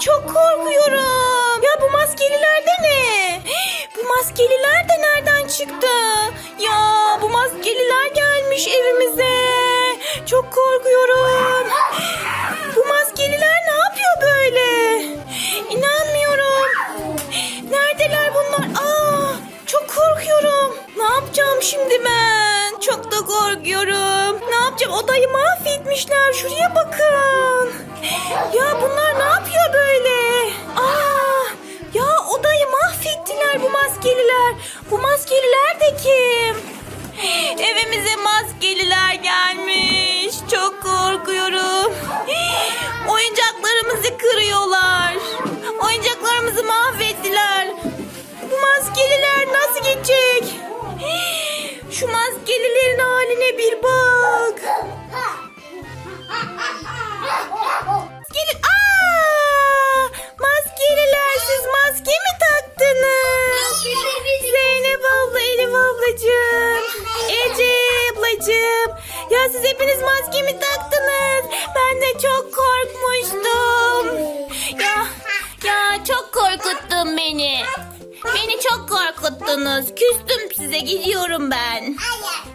Çok korkuyorum. Ya bu maskelilerde ne? Bu maskeliler de nereden çıktı? Ya bu maskeliler gelmiş evimize. Çok korkuyorum. Bu maskeliler ne yapıyor böyle? İnanmıyorum. Neredeler bunlar? Aa, çok korkuyorum. Ne yapacağım şimdi ben? Çok da korkuyorum. Ne yapacağım? Odayı mahvetmişler. Şuraya bakın. Ya maskeliler. Bu maskeliler de kim? Evimize maskeliler gelmiş. Çok korkuyorum. Oyuncaklarımızı kırıyorlar. Oyuncaklarımızı mahvettiler. Bu maskeliler nasıl geçecek? Şu maskelilerin haline bir bak. Ya siz hepiniz maske mi taktınız? Ben de çok korkmuştum. Ya, ya çok korkuttun beni. Beni çok korkuttunuz. Küstüm size gidiyorum ben. Hayır.